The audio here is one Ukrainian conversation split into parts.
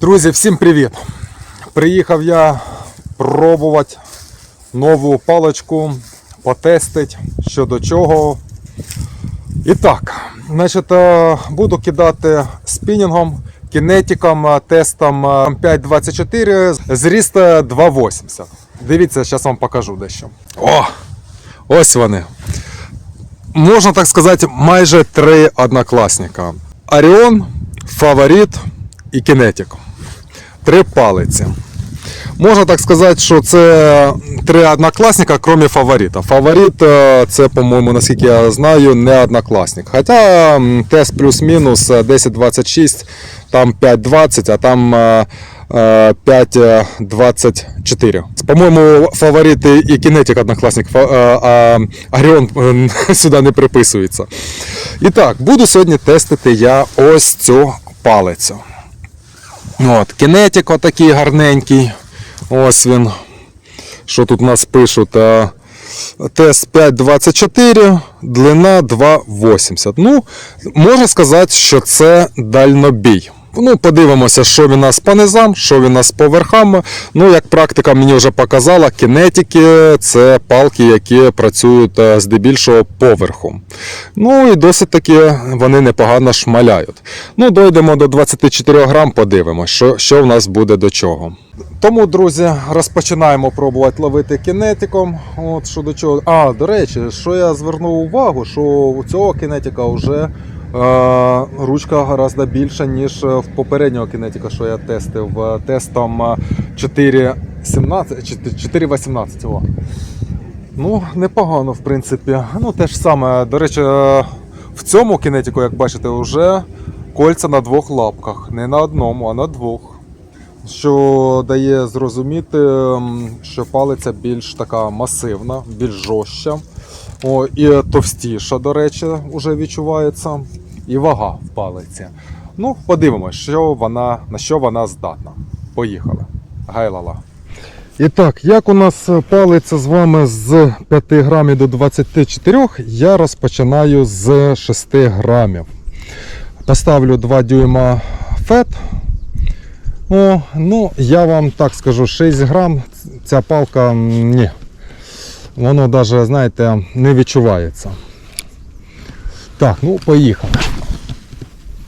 Друзі, всім привіт! Приїхав я пробувати нову паличку, потестити що до чого. І так, значить, е, буду кидати спінінгом, кінетиком, е, тестом е, 5.24, зріст е, 2.80. Дивіться, зараз вам покажу дещо. О! Ось вони. Можна так сказати, майже три однокласника. Оріон, Фаворит і Кінетик. Три палиці. Можна так сказати, що це три однокласника, крім фаворита. Фаворит е, це, по-моєму, наскільки я знаю, не однокласник. Хоча тест плюс-мінус е, 10.26, там 5.20, а там е, е, 5.24. По-моєму, фаворит і кінетик однокласник, е, а Оріон е, сюди не приписується. І так, буду сьогодні тестити я ось цю палицю. От, кінетик отакий гарненький. Ось він. Що тут у нас пишуть? Тест 5.24, длина 2.80. Ну, можна сказати, що це дальнобій. Ну, подивимося, що він нас по низам, що він нас по верхам. Ну, як практика мені вже показала, кінетики це палки, які працюють е, здебільшого поверхом. Ну і досить таки вони непогано шмаляють. Ну, дойдемо до 24 грам, подивимося, що, що в нас буде до чого. Тому, друзі, розпочинаємо пробувати ловити кінетиком. От що до чого. А, до речі, що я звернув увагу, що у цього кінетика вже ручка гораздо більша, ніж в попереднього кінетика, що я тестив. Е, Тестом е, 4.17 4.18. Ну, непогано, в принципі. Ну, те ж саме. До речі, е, в цьому кінетику, як бачите, вже кольця на двох лапках. Не на одному, а на двох. Що дає зрозуміти, що палиця більш така масивна, більш жорстча. О, і товстіша, до речі, вже відчувається. І вага в палиці. Ну, подивимось, що вона, на що вона здатна. Поїхали. Гайлала. І так, як у нас палиться з вами з 5 грамів до 24, я розпочинаю з 6 грамів. Поставлю 2 дюйма фет. О, ну, я вам так скажу, 6 грам ця палка ні. Воно навіть, знаєте, не відчувається. Так, ну поїхали.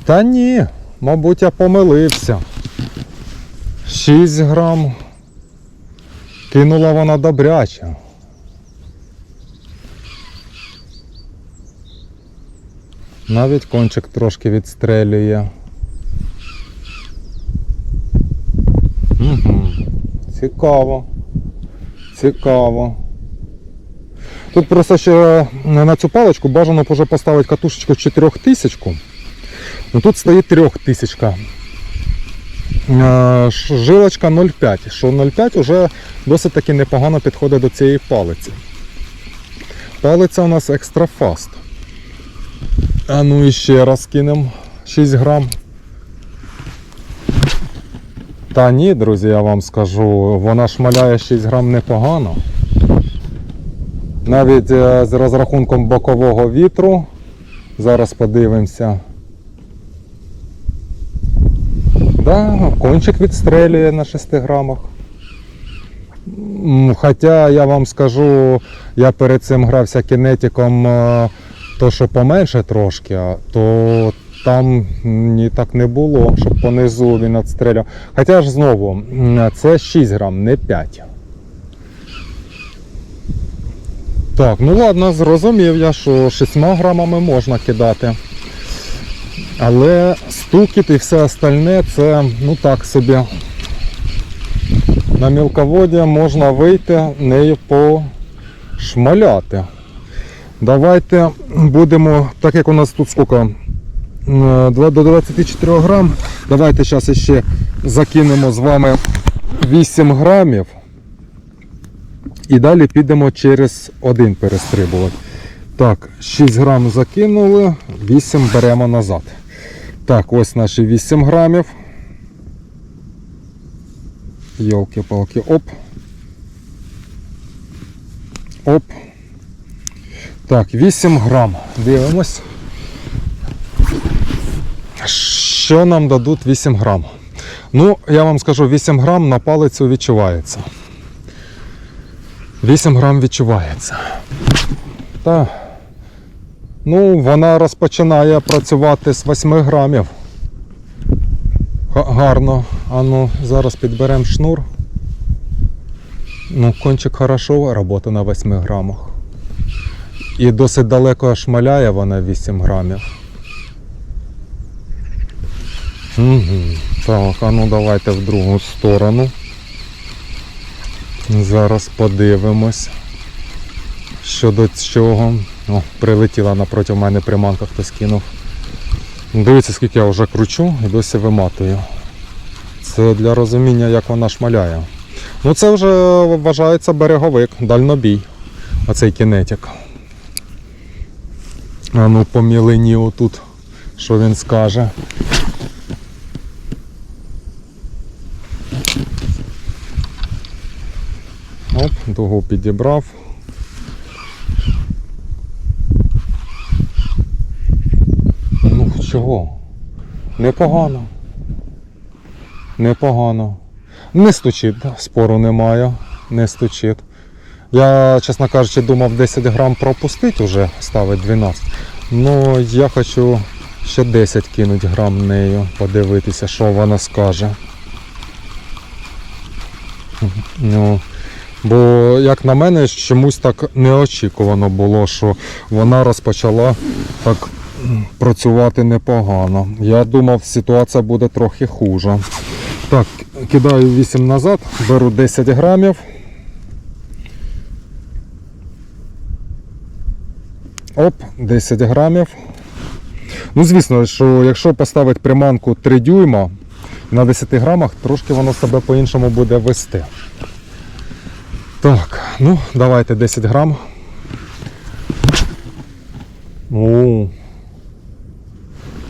Та ні, мабуть, я помилився. 6 грам. Кинула вона добряче. Навіть кончик трошки відстрелює. Угу. Цікаво. Цікаво. Тут просто ще на цю паличку бажано вже поставити катушечку 4000. Ну тут стоїть 3000. Е, Жилочка 0,5. Що 0,5 вже досить таки непогано підходить до цієї палиці. Палиця у нас екстра фаст. А ну і ще раз кинемо 6 грам. Та ні, друзі, я вам скажу, вона шмаляє 6 грам непогано. Навіть е, з розрахунком бокового вітру. Зараз подивимося. Да, кончик відстрелює на 6 грамах. Хоча я вам скажу, я перед цим грався кінетиком, е, то що поменше трошки, то там ні так не було, щоб понизу він відстріляв. Хоча ж знову, це 6 грам, не 5. Так, ну ладно, зрозумів я, що 6 грамами можна кидати. Але стукіт і все остальне це ну так собі. На мілководі можна вийти нею пошмаляти. Давайте будемо, так як у нас тут скільки, до 24 грам. Давайте зараз ще закинемо з вами 8 грамів. І далі підемо через один перестрибувати. Так, 6 грам закинули, 8 беремо назад. Так, ось наші 8 грамів. Йолки-палки, оп. Оп. Так, 8 грам. Дивимось. Що нам дадуть 8 грам? Ну, я вам скажу, 8 грам на палицю відчувається. 8 грам відчувається. Та, ну, вона розпочинає працювати з 8 грамів. Гарно. А ну, зараз підберемо шнур. Ну, кончик хорошо робота на 8 грамах. І досить далеко шмаляє вона 8 грамів. Угу. Так, а ну давайте в другу сторону. Зараз подивимось. Що до чого. О, прилетіла напроти мене приманка, хтось кинув. Дивіться, скільки я вже кручу і досі виматую. Це для розуміння, як вона шмаляє. Ну це вже вважається береговик, дальнобій. Оцей кінетик. А ну по мілині отут, що він скаже. Оп, дугу підібрав. Ну чого? Непогано. Непогано. Не стучить, спору немає, не стучить. Я, чесно кажучи, думав 10 грам пропустити вже, ставить 12. Ну, я хочу ще 10 кинуть грам нею, подивитися, що вона скаже. Ну, бо, як на мене, чомусь так неочікувано було, що вона розпочала так працювати непогано. Я думав, ситуація буде трохи хуже. Так, кидаю 8 назад, беру 10 грамів. Оп, 10 грамів. Ну, звісно, що якщо поставити приманку 3 дюйма на 10 грамах, трошки воно себе по-іншому буде вести. Так, ну, давайте 10 грам. О,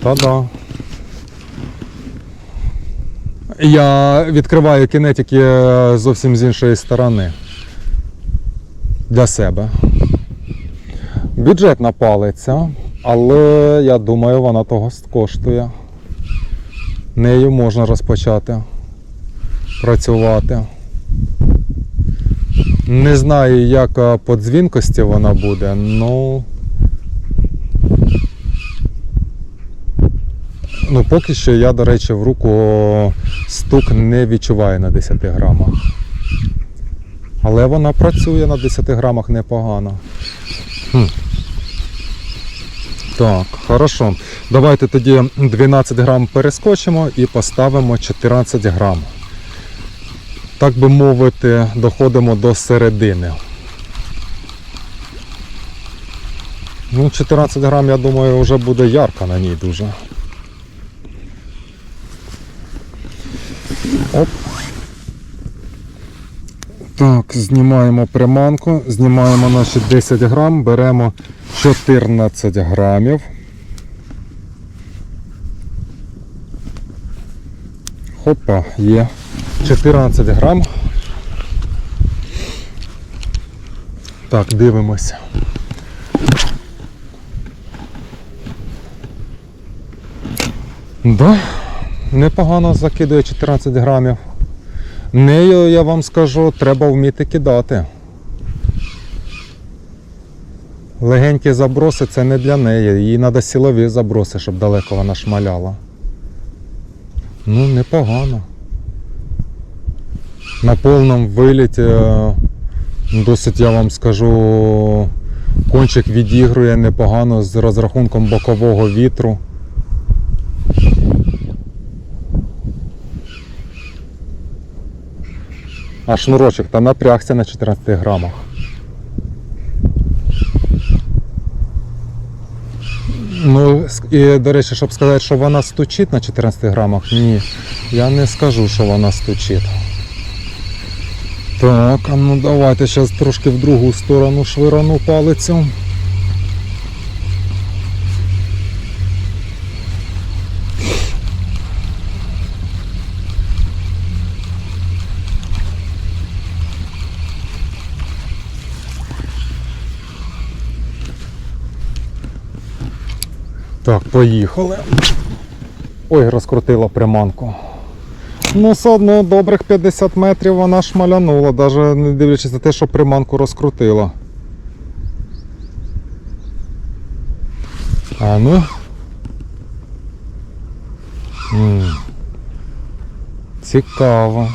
та-да. Я відкриваю кінетики зовсім з іншої сторони. Для себе. Бюджетна палиця, але я думаю, вона того коштує. Нею можна розпочати працювати. Не знаю, як по дзвінкості вона буде, ну. Ну, поки що я, до речі, в руку стук не відчуваю на 10 грамах. Але вона працює на 10 грамах непогано. Хм. Так, хорошо. Давайте тоді 12 грам перескочимо і поставимо 14 грам. Так би мовити, доходимо до середини. Ну, 14 грам, я думаю, вже буде ярко на ній дуже. Оп. Так, знімаємо приманку, знімаємо наші 10 грам, беремо 14 грамів. Хопа, є 14 грам. Так, дивимося. Да, непогано закидує 14 грамів. Нею, я вам скажу, треба вміти кидати. Легенькі заброси це не для неї. Їй треба силові заброси, щоб далеко вона шмаляла. Ну, непогано. На повному виліті досить, я вам скажу, кончик відігрує непогано з розрахунком бокового вітру. А шнурочок та напрягся на 14 грамах. Ну, і, до речі, щоб сказати, що вона стучить на 14 грамах, ні, я не скажу, що вона стучить. Так, а ну давайте зараз трошки в другу сторону швирану палицю. Так, поїхали. Ой, розкрутила приманку. Ну, все одно добрих 50 метрів вона шмалянула, навіть не дивлячись на те, що приманку розкрутила. А ну. М. Цікаво.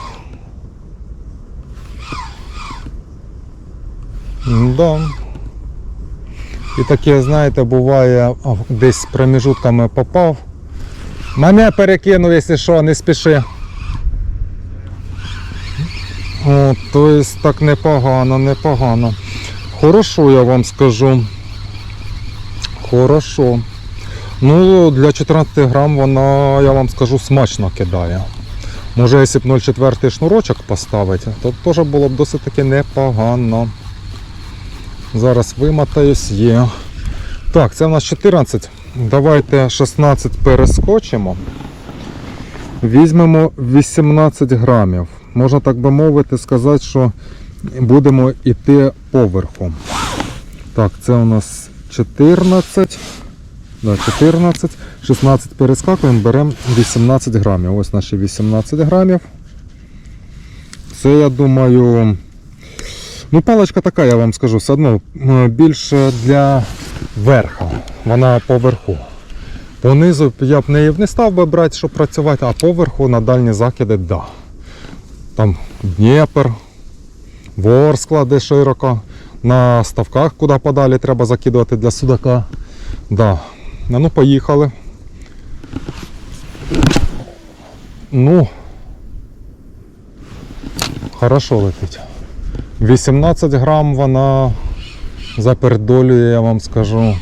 Да. І таке, знаєте, буває, десь з проміжутками попав. Мене перекинув, якщо що, не спіши. О, то есть так непогано, непогано. Хорошо, я вам скажу. Хорошо. Ну, для 14 грам вона, я вам скажу, смачно кидає. Може, якщо б 0,4 шнурочок поставити, то теж було б досить таки непогано. Зараз вимотаюсь, є. Так, це в нас 14. Давайте 16 перескочимо. Візьмемо 18 грамів. Можна так би мовити, сказати, що будемо йти поверху. Так, це у нас 14. Да, 14, 16 перескакуємо, беремо 18 грамів. Ось наші 18 грамів. Це, я думаю, ну паличка така, я вам скажу, все одно більше для верха. Вона поверху. Понизу я б неї не став би брати, щоб працювати, а поверху на дальні закиди да. Там Дніпр, Ворскла, де широко. На ставках, куди подалі треба закидувати для судака. Да. Ну, ну поїхали. Ну, хорошо летить. 18 грам вона запердолює, я вам скажу.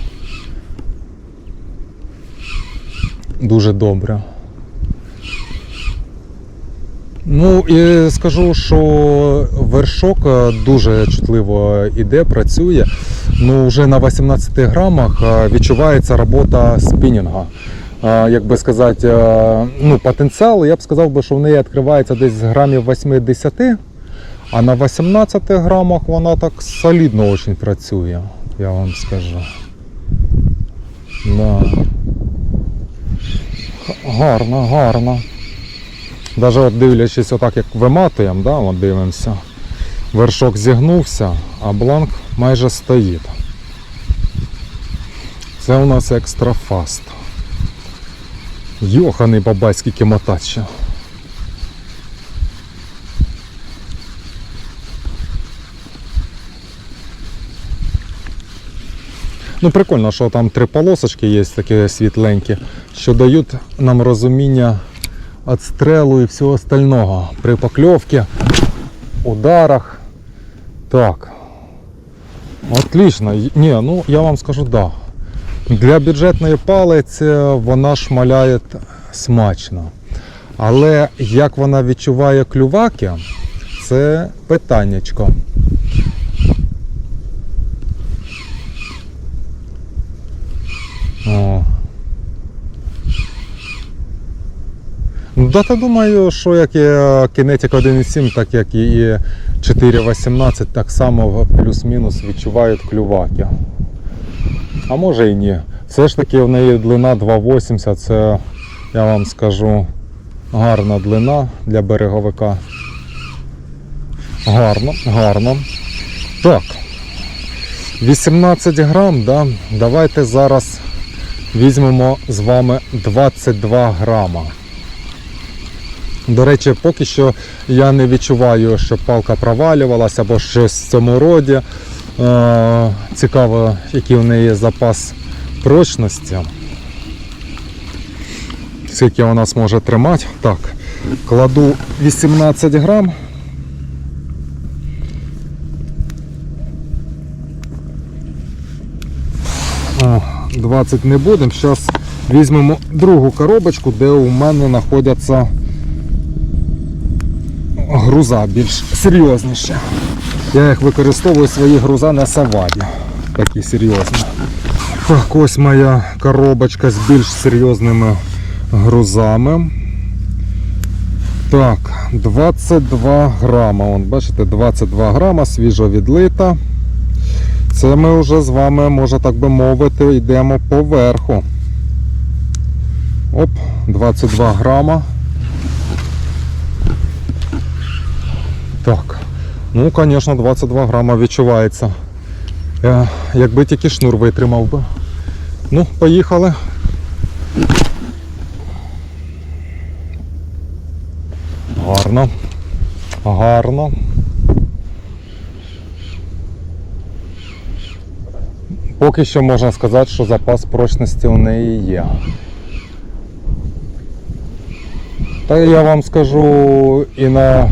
Дуже добре. Ну і скажу, що вершок е, дуже чутливо іде, працює. Ну, вже на 18 грамах е, відчувається робота спінінга. Е, Як би сказати, ну, потенціал, я б сказав що в неї відкривається десь з грамів 80, а на 18 грамах вона так солідно дуже працює, я вам скажу. Да. Гарно, гарно. Навіть от дивлячись отак, як виматуємо, да, от дивимося. Вершок зігнувся, а бланк майже стоїть. Це у нас екстра фаст. Йоханий бабай, скільки мотать ще. Ну, прикольно, що там три полосочки є такі світленькі, що дають нам розуміння отстрелу і всього остального при покльовці, ударах. Так. Отлично. Й- Ні, ну я вам скажу да. Для бюджетної палиці вона шмаляє смачно. Але як вона відчуває клюваки, це питаннячко. О. да, та думаю, що як і Kinetic 1.7, так як і 4.18, так само плюс-мінус відчувають клюваки. А може і ні. Все ж таки в неї длина 2,80, це я вам скажу гарна длина для береговика. Гарно, гарно. Так. 18 грам, да? давайте зараз візьмемо з вами 22 грама. До речі, поки що я не відчуваю, що палка провалювалася або щось в цьому роді. Е, цікаво, який у неї запас прочності. Скільки вона зможе тримати. Так, кладу 18 грам. О, 20 не будемо. Зараз візьмемо другу коробочку, де у мене знаходяться груза більш серйозніші. Я їх використовую свої груза на саваді. Такі серйозні. Так, ось моя коробочка з більш серйозними грузами. Так, 22 грама. Вон, бачите, 22 грама, свіжо відлита. Це ми вже з вами, може так би мовити, йдемо поверху. Оп, 22 грама. Так. Ну, звісно, 22 грама відчувається. Е, якби тільки шнур витримав би. Ну, поїхали. Гарно. Гарно. Поки що можна сказати, що запас прочності у неї є. Та я вам скажу і на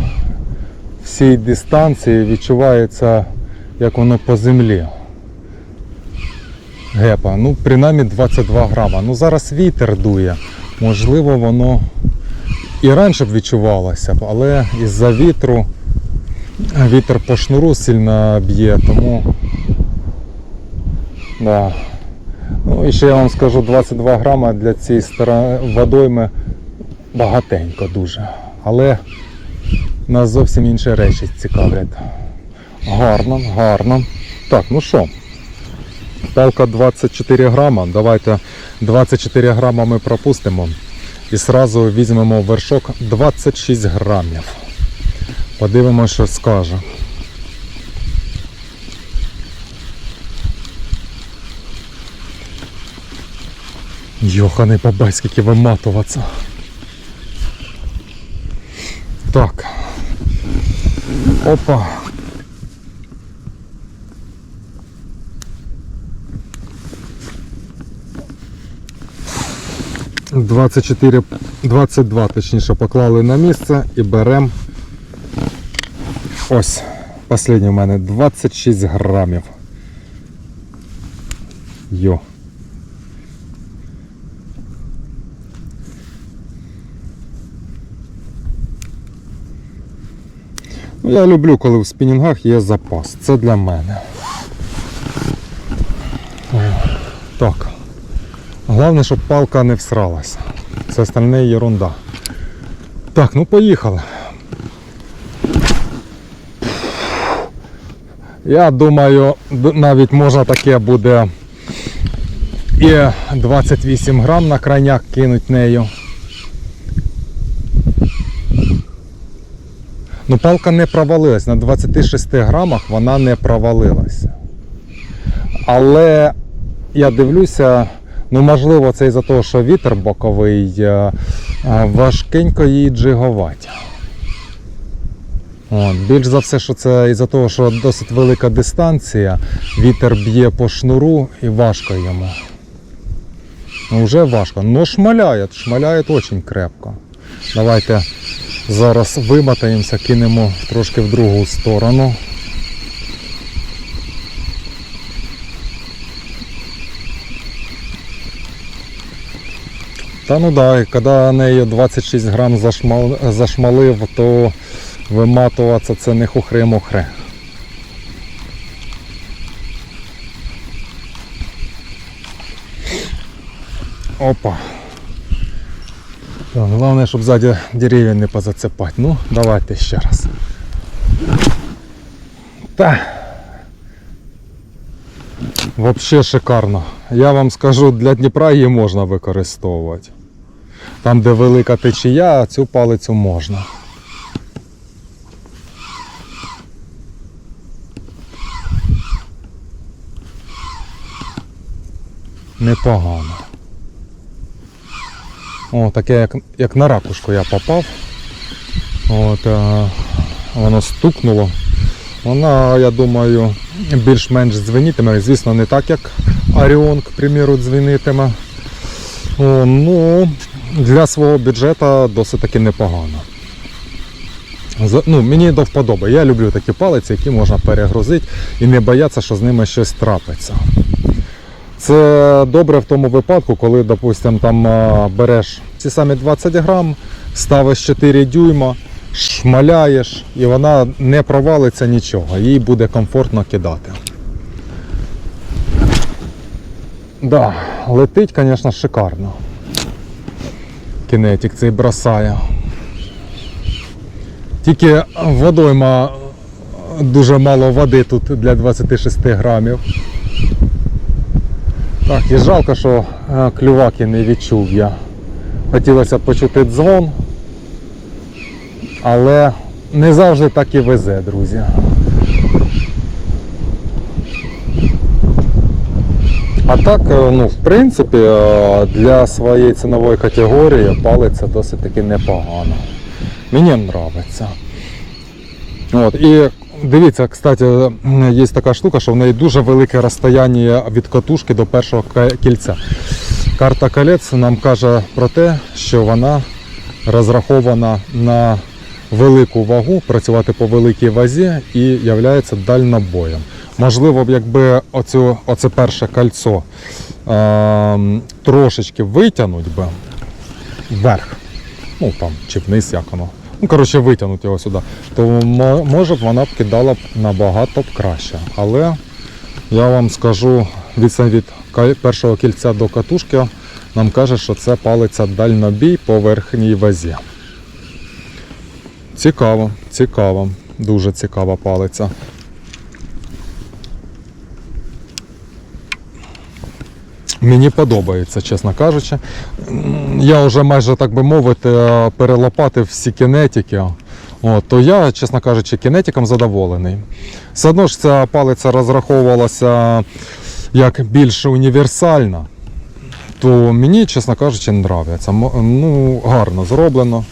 всій дистанції відчувається, як воно по землі. Гепа. Ну, принаймні 22 грама. Ну зараз вітер дує. Можливо, воно і раніше б відчувалося але із-за вітру вітер по шнуру сильно б'є, тому. Да. Ну і ще я вам скажу 22 грама для цієї водойми багатенько дуже. Але нас зовсім інші речі цікавлять. Гарно, гарно. Так, ну що? Палка 24 грама. Давайте 24 грама ми пропустимо. І сразу візьмемо вершок 26 грамів. Подивимося, що скаже. Йоханий бабай, скільки виматуватися. Так. Опа. Двадцять чотири, двадцять два точніше поклали на місце і беремо. Ось. Останній у мене 26 грамів. Йо. Я люблю, коли в спінінгах є запас. Це для мене. Так. Головне, щоб палка не всралася. Це остальне ерунда. Так, ну поїхали. Я думаю, навіть можна таке буде і 28 грам на крайняк кинуть нею. Ну, палка не провалилась. На 26 грамах вона не провалилася. Але я дивлюся, ну можливо, це із-за того, що вітер боковий, е, е, важкенько її джигувати. От, більш за все, що це із-за того, що досить велика дистанція, вітер б'є по шнуру і важко йому. Ну, вже важко. Ну шмаляє, шмаляє дуже крепко. Давайте зараз вимотаємося, кинемо трошки в другу сторону. Та ну да, коли нею 26 грам зашмал, зашмалив, то виматуватися це не хухри-мухри. Опа. Головне, щоб ззаді дерев'я не позацепати. Ну, давайте ще раз. Та. Вообще шикарно. Я вам скажу, для Дніпра її можна використовувати. Там, де велика течія, цю палицю можна. Непогано. О, таке як, як на ракушку я попав. От, е, воно стукнуло. Вона, я думаю, більш-менш дзвенітиме. Звісно, не так, як Оріон, к примеру, дзвенитиме. О, ну, для свого бюджету досить таки непогано. За- Ну, мені до вподоби. Я люблю такі палиці, які можна перегрузити і не боятися, що з ними щось трапиться. Це добре в тому випадку, коли, допустим, там береш ці самі 20 грам, ставиш 4 дюйма, шмаляєш і вона не провалиться нічого, їй буде комфортно кидати. Да, летить, звісно, шикарно. Кінетик цей бросає. Тільки водойма дуже мало води тут для 26 грамів. Так, і жалко, що е, клюваки не відчув я. Хотілося б почути дзвон, але не завжди так і везе, друзі. А так, е, ну, в принципі, е, для своєї цінової категорії палиця досить таки непогано. Мені подобається. І дивіться, кстати, є така штука, що в неї дуже велике розстояння від катушки до першого кільця. Карта колець нам каже про те, що вона розрахована на велику вагу, працювати по великій вазі і являється дальнобоєм. Можливо, якби оцю, оце перше кольцо е, трошечки витягнуть би вверх, ну там чи вниз, як воно. Ну, коротше, витягнути його сюди, то може б вона б кидала б набагато б краще. Але я вам скажу, від від першого кільця до катушки нам каже, що це палиця дальнобій по верхній вазі. Цікаво, цікаво, дуже цікава палиця. Мені подобається, чесно кажучи. Я вже майже, так би мовити, е, перелопатив всі кінетики. От, то я, чесно кажучи, кінетиком задоволений. Все одно ж ця палиця розраховувалася як більш універсальна, то мені, чесно кажучи, не подобається. Ну, гарно зроблено.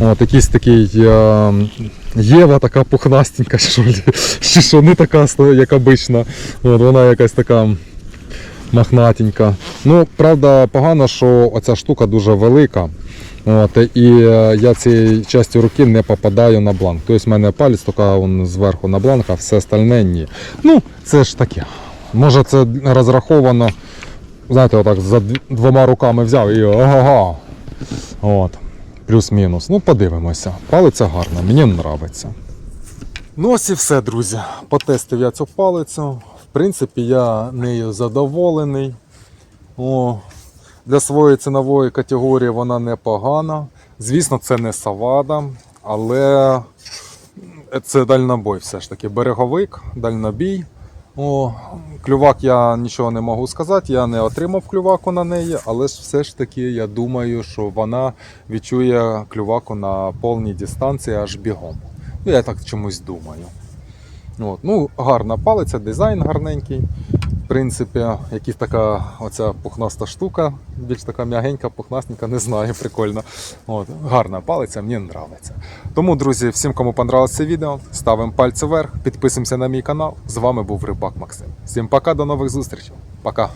От, якийсь такий е, Єва така пухнастенька, що, що, не така, як обична. От, вона якась така махнатенька. Ну, правда, погано, що оця штука дуже велика. От, і е, я цією частю руки не попадаю на бланк. Тобто в мене палець тільки он зверху на бланк, а все остальне ні. Ну, це ж таке. Може це розраховано, знаєте, отак за двома руками взяв і ага. От. Плюс-мінус. Ну, подивимося. Палиця гарна, мені подобається. Ну ось і все, друзі. Потестив я цю палицю. Принципі, я нею задоволений. О, для своєї цінової категорії вона непогана. Звісно, це не савада, але це дальнобой все ж таки. Береговик, дальнобій. О, клювак я нічого не можу сказати, я не отримав клюваку на неї, але ж все ж таки я думаю, що вона відчує клюваку на повній дистанції аж бігом. Ну, я так чомусь думаю. От. Ну, гарна палиця, дизайн гарненький. В принципі, якісь така оця пухнаста штука, більш така м'ягенька, пухнастенька, не знаю, прикольно. От, гарна палиця, мені подобається. Тому, друзі, всім, кому понравилось це відео, ставимо пальці вверх, підписуємося на мій канал. З вами був Рибак Максим. Всім пока, до нових зустрічей. Пока.